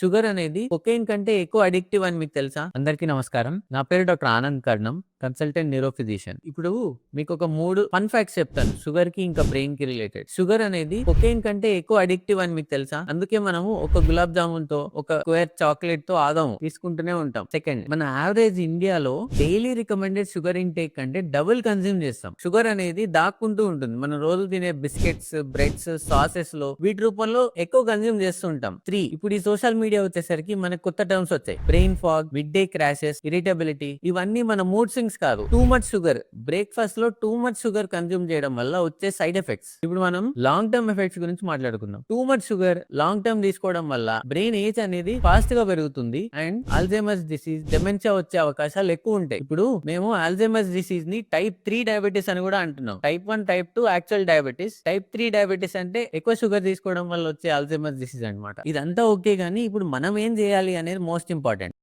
Sugar అనేది cocaine కంటే ఎక్కువ అడిక్టివ్ అని మీకు తెలుసా? అందరికీ నమస్కారం. నా పేరు doctor Anand Karnam. Consultant neurophysician ఇప్పుడు మీకు ఒక మూడు ఫన్ ఫ్యాక్ట్స్ చెప్తాను. షుగర్కి ఇంకా బ్రెయిన్కి రిలేటెడ్. షుగర్ అనేది కొకేన్ కంటే ఎక్కువ అడిక్టివ్ అని మీకు తెలుసా? అందుకే మనము ఒక గులాబ్ జామున్తో ఒక స్క్వేర్ చాక్లెట్తో ఆదాము తీసుకుంటూనే ఉంటాం. సెకండ్ మన యావరేజ్ ఇండియాలో డైలీ రికమెండెడ్ షుగర్ ఇంటేక్ కంటే డబుల్ కన్జ్యూమ్ చేస్తాం. షుగర్ అనేది దాక్కుంటూ ఉంటుంది. మనం రోజు తినే బిస్కెట్స్ బ్రెడ్స్ సాసెస్లో వీటి రూపంలో ఎక్కువ కన్జ్యూమ్ చేస్తుంటాం త్రీ ఇప్పుడు ఈ సోషల్ మీడియా వచ్చేసరికి మనకు కొత్త టర్మ్స్ వచ్చాయి. Brain fog mid day crashes irritability ఇవన్నీ మన మూడ్ స్వింగ్స్ కాదు. Too much sugar. బ్రేక్ఫాస్ట్లో టూ మచ్ షుగర్ కన్జ్యూమ్ చేయడం వల్ల వచ్చే సైడ్ ఎఫెక్ట్స్. ఇప్పుడు మనం లాంగ్ టర్మ్ ఎఫెక్ట్స్ గురించి మాట్లాడుకుందాం. Too much sugar long term తీసుకోవడం వల్ల బ్రెయిన్ ఏజ్ అనేది ఫాస్ట్గా పెరుగుతుంది అండ్ ఆల్జైమర్స్ డిసీజ్ డెమెన్షియా వచ్చే అవకాశాలు ఎక్కువ ఉంటాయి. ఇప్పుడు మేము ఆల్జైమర్స్ డిసీజ్ని టైప్ త్రీ డయాబెటీస్ అని కూడా అంటున్నాం. Type one type two actual diabetes. Type three diabetes అంటే ఎక్కువ షుగర్ తీసుకోవడం వల్ల వచ్చే ఆల్జైమర్స్ డిసీజ్ అనమాట ఇదంతా ఓకే కానీ ఇప్పుడు మనం ఏం చేయాలి అనేది మోస్ట్ ఇంపార్టెంట్.